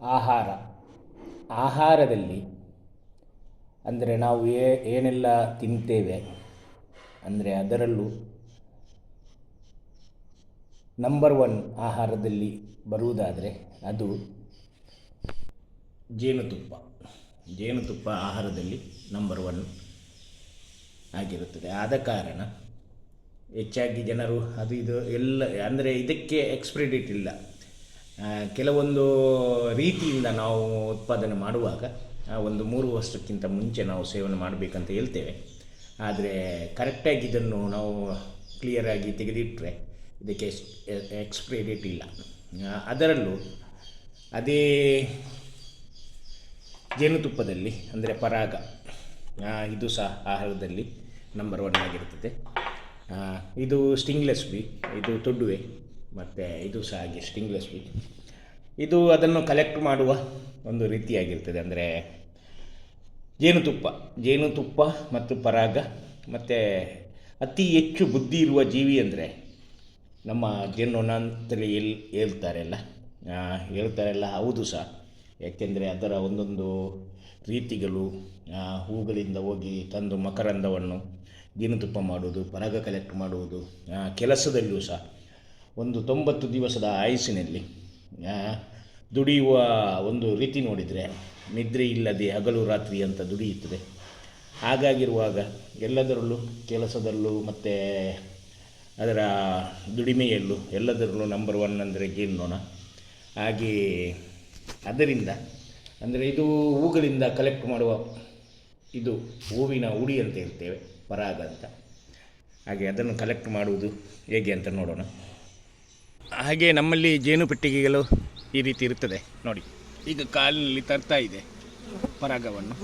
ಆಹಾರ. ಆಹಾರದಲ್ಲಿ ಅಂದರೆ ನಾವು ಏನೆಲ್ಲ ತಿಂತೇವೆ ಅಂದರೆ ಅದರಲ್ಲೂ ನಂಬರ್ ಒನ್ ಆಹಾರದಲ್ಲಿ ಬರುವುದಾದರೆ ಅದು ಜೇನುತುಪ್ಪ. ಜೇನುತುಪ್ಪ ಆಹಾರದಲ್ಲಿ ನಂಬರ್ ಒನ್ ಆಗಿರುತ್ತದೆ. ಆದ ಕಾರಣ ಹೆಚ್ಚಾಗಿ ಜನರು ಅದು ಇದು ಎಲ್ಲ, ಅಂದರೆ ಇದಕ್ಕೆ ಎಕ್ಸ್ಪ್ರಿಡಿಟ್ ಇಲ್ಲ. ಕೆಲವೊಂದು ರೀತಿಯಿಂದ ನಾವು ಉತ್ಪಾದನೆ ಮಾಡುವಾಗ ಒಂದು ಮೂರು ವರ್ಷಕ್ಕಿಂತ ಮುಂಚೆ ನಾವು ಸೇವನೆ ಮಾಡಬೇಕಂತ ಹೇಳ್ತೇವೆ. ಆದರೆ ಕರೆಕ್ಟಾಗಿ ಇದನ್ನು ನಾವು ಕ್ಲಿಯರಾಗಿ ತೆಗೆದಿಟ್ಟರೆ ಇದಕ್ಕೆ ಎಕ್ಸ್ಪೈರಿ ಡೇಟ್ ಇಲ್ಲ. ಅದರಲ್ಲೂ ಅದೇ ಜೇನುತುಪ್ಪದಲ್ಲಿ, ಅಂದರೆ ಪರಾಗ ಇದು ಸಹ ಆಹಾರದಲ್ಲಿ ನಂಬರ್ ಒನ್ ಆಗಿರ್ತದೆ ಇದು ಸ್ಟಿಂಗ್ಲೆಸ್ ಬಿ ಇದು ತೊಡ್ಡುವೆ ಮತ್ತು ಇದು ಸಹ ಹಾಗೆ ಸ್ಟಿಂಗ್ಲೆಸ್ ಬಿ ಇದು ಅದನ್ನು ಕಲೆಕ್ಟ್ ಮಾಡುವ ಒಂದು ರೀತಿಯಾಗಿರ್ತದೆ. ಅಂದರೆ ಜೇನುತುಪ್ಪ ಜೇನುತುಪ್ಪ ಮತ್ತು ಪರಾಗ, ಮತ್ತು ಅತಿ ಹೆಚ್ಚು ಬುದ್ಧಿ ಇರುವ ಜೀವಿ ಅಂದರೆ ನಮ್ಮ ಜೇನ್ನೊಣ ಅಂತಲೇ ಎಲ್ ಹೇಳ್ತಾರೆಲ್ಲ ಹೇಳ್ತಾರೆಲ್ಲ ಹೌದು ಸಹ. ಯಾಕೆಂದರೆ ಅದರ ಒಂದೊಂದು ರೀತಿಗಳು ಹೂಗಳಿಂದ ಹೋಗಿ ತಂದು ಮಕರಂದವನ್ನು ಜೇನುತುಪ್ಪ ಮಾಡುವುದು, ಪರಾಗ ಕಲೆಕ್ಟ್ ಮಾಡುವುದು ಕೆಲಸದಲ್ಲಿಯೂ ಸಹ. ಒಂದು ತೊಂಬತ್ತು ದಿವಸದ ಆಯಸ್ಸಿನಲ್ಲಿ ದುಡಿಯುವ ಒಂದು ರೀತಿ ನೋಡಿದರೆ ನಿದ್ರೆ ಇಲ್ಲದೆ ಹಗಲು ರಾತ್ರಿ ಅಂತ ದುಡಿಯುತ್ತದೆ. ಹಾಗಾಗಿರುವಾಗ ಎಲ್ಲದರಲ್ಲೂ ಕೆಲಸದಲ್ಲೂ ಮತ್ತು ಅದರ ದುಡಿಮೆಯಲ್ಲೂ ಎಲ್ಲದರಲ್ಲೂ ನಂಬರ್ ಒನ್ ಅಂದರೆ ಗೆನ್ನೋಣ ಹಾಗೆ ಅದರಿಂದ ಅಂದರೆ ಇದು ಹೂಗಳಿಂದ ಕಲೆಕ್ಟ್ ಮಾಡುವ ಇದು ಹೂವಿನ ಉಡಿ ಅಂತ ಇರ್ತೇವೆ ಪರಾಗ ಅಂತ. ಹಾಗೆ ಅದನ್ನು ಕಲೆಕ್ಟ್ ಮಾಡುವುದು ಹೇಗೆ ಅಂತ ನೋಡೋಣ. ಹಾಗೆ ನಮ್ಮಲ್ಲಿ ಜೇನು ಪೆಟ್ಟಿಗೆಗಳು ಈ ರೀತಿ ಇರುತ್ತದೆ. ನೋಡಿ, ಈಗ ಕಾಲಿನಲ್ಲಿ ತರ್ತಾ ಇದೆ ಪರಾಗವನ್ನು.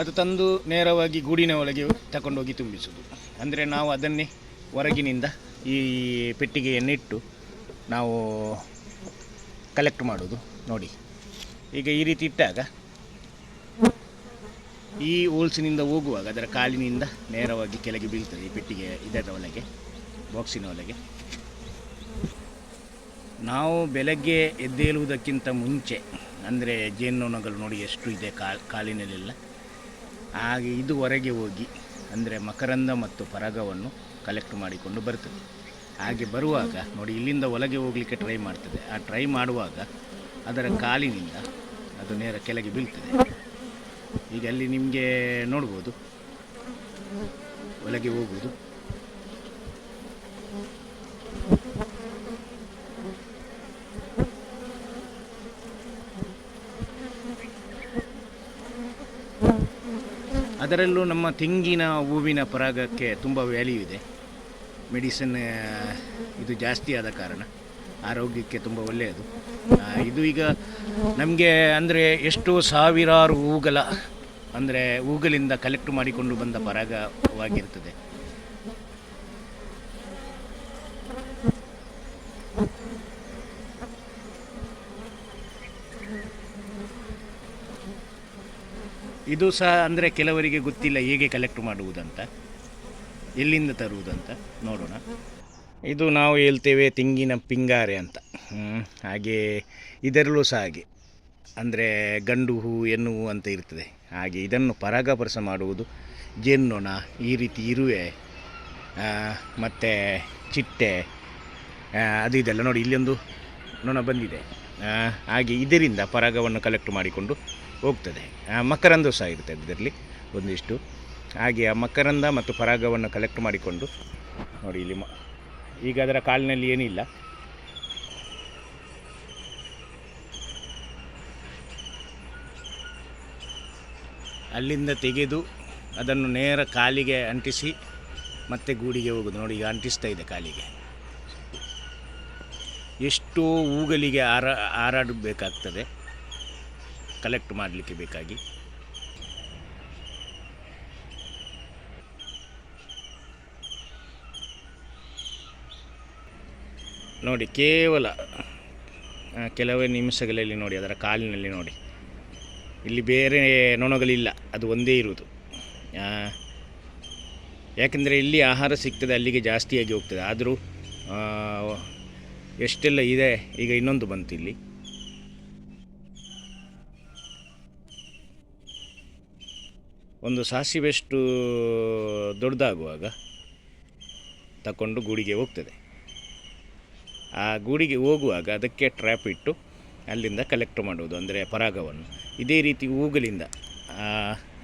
ಅದು ತಂದು ನೇರವಾಗಿ ಗೂಡಿನ ಒಳಗೆ ತಗೊಂಡೋಗಿ ತುಂಬಿಸುವುದು. ಅಂದರೆ ನಾವು ಅದನ್ನೇ ಹೊರಗಿನಿಂದ ಈ ಪೆಟ್ಟಿಗೆಯನ್ನಿಟ್ಟು ನಾವು ಕಲೆಕ್ಟ್ ಮಾಡೋದು ನೋಡಿ, ಈಗ ಈ ರೀತಿ ಇಟ್ಟಾಗ ಈ ಹೋಲ್ಸಿನಿಂದ ಹೋಗುವಾಗ ಅದರ ಕಾಲಿನಿಂದ ನೇರವಾಗಿ ಕೆಳಗೆ ಬೀಳ್ತದೆ ಈ ಪೆಟ್ಟಿಗೆ ಇದರ ಒಳಗೆ ಬಾಕ್ಸಿನ ಒಳಗೆ. ನಾವು ಬೆಳಗ್ಗೆ ಎದ್ದೇಳುವುದಕ್ಕಿಂತ ಮುಂಚೆ, ಅಂದರೆ ಜೇನುನೊಣಗಳು ನೋಡಿ ಎಷ್ಟು ಇದೆ ಕಾಲಿನಲ್ಲೆಲ್ಲ, ಹಾಗೆ ಇದು ಹೊರಗೆ ಹೋಗಿ, ಅಂದರೆ ಮಕರಂದ ಮತ್ತು ಪರಾಗವನ್ನು ಕಲೆಕ್ಟ್ ಮಾಡಿಕೊಂಡು ಬರ್ತದೆ. ಹಾಗೆ ಬರುವಾಗ, ನೋಡಿ ಇಲ್ಲಿಂದ ಒಳಗೆ ಹೋಗಲಿಕ್ಕೆ ಟ್ರೈ ಮಾಡ್ತದೆ. ಆ ಟ್ರೈ ಮಾಡುವಾಗ ಅದರ ಕಾಲಿನಿಂದ ಅದು ನೇರ ಕೆಳಗೆ ಬೀಳ್ತದೆ. ಈಗ ಅಲ್ಲಿ ನಿಮಗೆ ನೋಡ್ಬೋದು, ಒಳಗೆ ಹೋಗುವುದು. ಅದರಲ್ಲೂ ನಮ್ಮ ತೆಂಗಿನ ಹೂವಿನ ಪರಾಗಕ್ಕೆ ತುಂಬ ವ್ಯಾಲ್ಯೂ ಇದೆ. ಮೆಡಿಸಿನ್ ಇದು ಜಾಸ್ತಿ ಆದ ಕಾರಣ ಆರೋಗ್ಯಕ್ಕೆ ತುಂಬ ಒಳ್ಳೆಯದು. ಇದು ಈಗ ನಮಗೆ ಅಂದರೆ ಎಷ್ಟು ಸಾವಿರಾರು ಹೂಗಳ, ಅಂದರೆ ಹೂಗಳಿಂದ ಕಲೆಕ್ಟ್ ಮಾಡಿಕೊಂಡು ಬಂದ ಪರಾಗವಾಗಿರ್ತದೆ. ಇದು ಸಹ ಅಂದರೆ ಕೆಲವರಿಗೆ ಗೊತ್ತಿಲ್ಲ ಹೇಗೆ ಕಲೆಕ್ಟ್ ಮಾಡುವುದಂತ. ಎಲ್ಲಿಂದ ತರುವುದಂತ ನೋಡೋಣ. ಇದು ನಾವು ಹೇಳ್ತೇವೆ ತೆಂಗಿನ ಪಿಂಗಾರೆ ಅಂತ. ಹಾಗೆ ಇದರಲ್ಲೂ ಸಹ ಹಾಗೆ. ಅಂದರೆ ಗಂಡು ಹೂ, ಹೆಣ್ಣು ಹೂ ಅಂತ ಇರ್ತದೆ. ಹಾಗೆ ಇದನ್ನು ಪರಾಗಪರಸ ಮಾಡುವುದು. ಜೇನ್ನೊಣ ಈ ರೀತಿ ಇರುವೆ ಮತ್ತು ಚಿಟ್ಟೆ ಅದು ಇದೆಲ್ಲ ನೋಡಿ ಇಲ್ಲೊಂದು ನೊಣ ಬಂದಿದೆ. ಹಾಗೆ ಇದರಿಂದ ಪರಾಗವನ್ನು ಕಲೆಕ್ಟ್ ಮಾಡಿಕೊಂಡು ಹೋಗ್ತದೆ. ಮಕರಂದ ಸಹ ಇರ್ತದೆ ಇದರಲ್ಲಿ ಒಂದಿಷ್ಟು. ಹಾಗೆ ಆ ಮಕರಂದ ಮತ್ತು ಪರಾಗವನ್ನು ಕಲೆಕ್ಟ್ ಮಾಡಿಕೊಂಡು ನೋಡಿ ಇಲ್ಲಿ ಈಗ ಅದರ ಕಾಲಿನಲ್ಲಿ ಏನಿಲ್ಲ. ಅಲ್ಲಿಂದ ತೆಗೆದು ಅದನ್ನು ನೇರ ಕಾಲಿಗೆ ಅಂಟಿಸಿ ಮತ್ತೆ ಗೂಡಿಗೆ ಹೋಗೋದು. ನೋಡಿ ಈಗ ಅಂಟಿಸ್ತಾ ಇದೆ ಕಾಲಿಗೆ. ಎಷ್ಟೋ ಹೂಗಳಿಗೆ ಹಾರ ಹಾರಾಡಬೇಕಾಗ್ತದೆ ಕಲೆಕ್ಟ್ ಮಾಡಲಿಕ್ಕೆ ಬೇಕಾಗಿ. ನೋಡಿ, ಕೇವಲ ಕೆಲವೇ ನಿಮಿಷಗಳಲ್ಲಿ ನೋಡಿ, ಅದರ ಕಾಲಿನಲ್ಲಿ ನೋಡಿ. ಇಲ್ಲಿ ಬೇರೆ ನೊಣಗಳಿಲ್ಲ, ಅದು ಒಂದೇ ಇರುವುದು. ಯಾಕೆಂದರೆ ಇಲ್ಲಿ ಆಹಾರ ಸಿಗ್ತದೆ, ಅಲ್ಲಿಗೆ ಜಾಸ್ತಿಯಾಗಿ ಹೋಗ್ತದೆ. ಆದರೂ ಎಷ್ಟೆಲ್ಲ ಇದೆ, ಈಗ ಇನ್ನೊಂದು ಬಂತು ಇಲ್ಲಿ ಒಂದು ಸಾಸಿವೆಷ್ಟು ದೊಡ್ಡದಾಗುವಾಗ ತಕೊಂಡು ಗೂಡಿಗೆ ಹೋಗ್ತದೆ. ಆ ಗೂಡಿಗೆ ಹೋಗುವಾಗ ಅದಕ್ಕೆ ಟ್ರ್ಯಾಪ್ ಇಟ್ಟು ಅಲ್ಲಿಂದ ಕಲೆಕ್ಟ್ ಮಾಡುವುದು, ಅಂದರೆ ಪರಾಗವನ್ನು. ಇದೇ ರೀತಿ ಹೂಗಳಿಂದ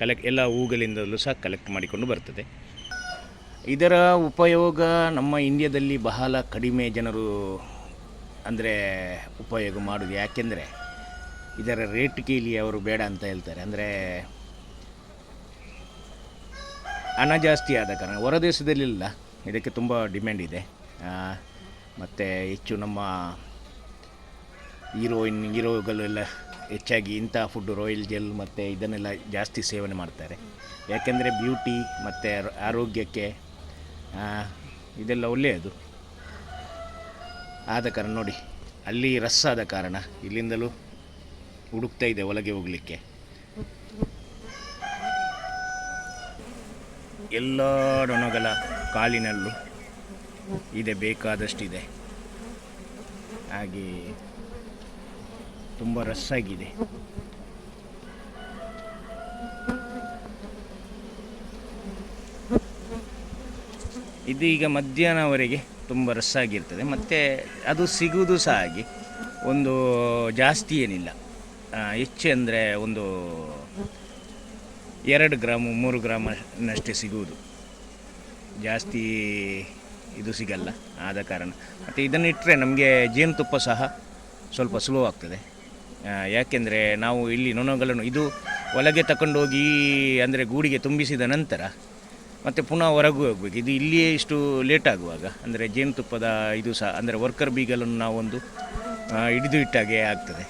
ಕಲೆಕ್ಟ್ ಎಲ್ಲ ಹೂಗಳಿಂದಲೂ ಸಹ ಕಲೆಕ್ಟ್ ಮಾಡಿಕೊಂಡು ಬರ್ತದೆ. ಇದರ ಉಪಯೋಗ ನಮ್ಮ ಇಂಡಿಯಾದಲ್ಲಿ ಬಹಳ ಕಡಿಮೆ ಜನರು ಅಂದರೆ ಉಪಯೋಗ ಮಾಡೋದು ಯಾಕೆಂದರೆ ಇದರ ರೇಟ್ ಕೀಲಿ ಅವರು ಬೇಡ ಅಂತ ಹೇಳ್ತಾರೆ. ಅಂದರೆ ಹಣ ಜಾಸ್ತಿ ಆದ ಕಾರಣ ಹೊರದೇಶದಲ್ಲಿಲ್ಲ ಇದಕ್ಕೆ ತುಂಬ ಡಿಮ್ಯಾಂಡ್ ಇದೆ. ಮತ್ತು ಹೆಚ್ಚು ನಮ್ಮ ಹೀರೋಯಿನ್ ಹೀರೋಗಳೆಲ್ಲ ಹೆಚ್ಚಾಗಿ ಇಂಥ ಫುಡ್ ರಾಯಲ್ ಜೆಲ್ ಮತ್ತು ಇದನ್ನೆಲ್ಲ ಜಾಸ್ತಿ ಸೇವನೆ ಮಾಡ್ತಾರೆ. ಯಾಕೆಂದರೆ ಬ್ಯೂಟಿ ಮತ್ತು ಆರೋಗ್ಯಕ್ಕೆ ಇದೆಲ್ಲ ಒಳ್ಳೆಯದು. ಆದ ಕಾರಣ ನೋಡಿ, ಅಲ್ಲಿ ರಸ್ ಆದ ಕಾರಣ ಇಲ್ಲಿಂದಲೂ ಹುಡುಕ್ತಾ ಇದೆ ಒಳಗೆ ಹೋಗಲಿಕ್ಕೆ. ಎಲ್ಲ ನೊಣಗಳ ಕಾಲಿನಲ್ಲೂ ಇದೆ, ಬೇಕಾದಷ್ಟಿದೆ. ಹಾಗೆ ತುಂಬ ರಸ್ಸಾಗಿದೆ ಇದೀಗ ಮಧ್ಯಾಹ್ನವರೆಗೆ ತುಂಬ ರಸ್ಸಾಗಿರ್ತದೆ ಮತ್ತು ಅದು ಸಿಗುವುದು ಸಹ ಹಾಗೆ. ಒಂದು ಜಾಸ್ತಿ ಏನಿಲ್ಲ. ಹೆಚ್ಚು ಅಂದರೆ ಒಂದು ಎರಡು ಗ್ರಾಮು, ಮೂರು ಗ್ರಾಮನಷ್ಟೇ ಸಿಗುವುದು. ಜಾಸ್ತಿ ಇದು ಸಿಗಲ್ಲ, ಆದ ಕಾರಣ. ಮತ್ತು ಇದನ್ನಿಟ್ಟರೆ ನಮಗೆ ಜೇನುತುಪ್ಪ ಸಹ ಸ್ವಲ್ಪ ಸ್ಲೋ ಆಗ್ತದೆ. ಯಾಕೆಂದರೆ ನಾವು ಇಲ್ಲಿ ನೊಣಗಳನ್ನು, ಇದು ಒಳಗೆ ತಕೊಂಡೋಗಿ ಅಂದರೆ ಗೂಡಿಗೆ ತುಂಬಿಸಿದ ನಂತರ ಮತ್ತು ಪುನಃ ಹೊರಗೂ ಹೋಗ್ಬೇಕು. ಇದು ಇಲ್ಲಿಯೇ ಇಷ್ಟು ಲೇಟ್ ಆಗುವಾಗ, ಅಂದರೆ ಜೇನುತುಪ್ಪದ ಇದು ಸಹ, ಅಂದರೆ ವರ್ಕರ್ ಬೀಗಲನ್ನು ನಾವೊಂದು ಹಿಡಿದು ಇಟ್ಟಾಗೆ ಆಗ್ತದೆ.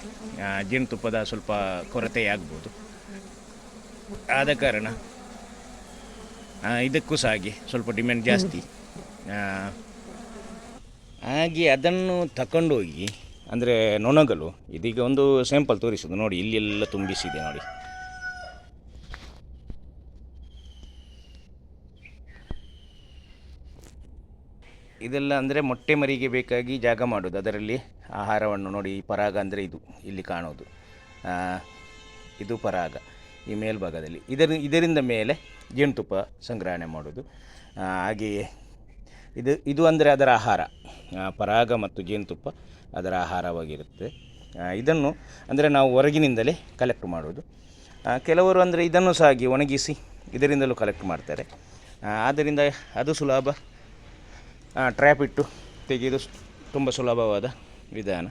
ಜೇನುತುಪ್ಪದ ಸ್ವಲ್ಪ ಕೊರತೆ ಆಗ್ಬೋದು. ಆದ ಕಾರಣ ಇದಕ್ಕೂ ಸಹ ಹಾಗೆ ಸ್ವಲ್ಪ ಡಿಮ್ಯಾಂಡ್ ಜಾಸ್ತಿ. ಹಾಗೆ ಅದನ್ನು ತಗೊಂಡೋಗಿ ಅಂದರೆ ನೊಣಗಲು, ಇದೀಗ ಒಂದು ಸ್ಯಾಂಪಲ್ ತೋರಿಸೋದು ನೋಡಿ, ಇಲ್ಲೆಲ್ಲ ತುಂಬಿಸಿದೆ ನೋಡಿ. ಇದೆಲ್ಲ ಅಂದರೆ ಮೊಟ್ಟೆ ಮರಿಗೆ ಬೇಕಾಗಿ ಜಾಗ ಮಾಡೋದು. ಅದರಲ್ಲಿ ಆಹಾರವನ್ನು ನೋಡಿ, ಈ ಪರಾಗ ಅಂದರೆ ಇದು, ಇಲ್ಲಿ ಕಾಣೋದು. ಇದು ಪರಾಗ, ಈ ಮೇಲ್ಭಾಗದಲ್ಲಿ. ಇದರ, ಇದರಿಂದ ಮೇಲೆ ಜೇನುತುಪ್ಪ ಸಂಗ್ರಹಣೆ ಮಾಡೋದು. ಹಾಗೆಯೇ ಇದು ಇದು ಅಂದರೆ ಅದರ ಆಹಾರ. ಪರಾಗ ಮತ್ತು ಜೇನುತುಪ್ಪ ಅದರ ಆಹಾರವಾಗಿರುತ್ತೆ. ಇದನ್ನು ಅಂದರೆ ನಾವು ಹೊರಗಿನಿಂದಲೇ ಕಲೆಕ್ಟ್ ಮಾಡೋದು. ಕೆಲವರು ಅಂದರೆ ಇದನ್ನು ಸಹ ಹಾಗೆ ಒಣಗಿಸಿ ಇದರಿಂದಲೂ ಕಲೆಕ್ಟ್ ಮಾಡ್ತಾರೆ. ಆದ್ದರಿಂದ ಅದು ಸುಲಭ. ಟ್ರ್ಯಾಪ್ ಇಟ್ಟು ತೆಗೆಯೋದು ತುಂಬ ಸುಲಭವಾದ ವಿಧಾನ.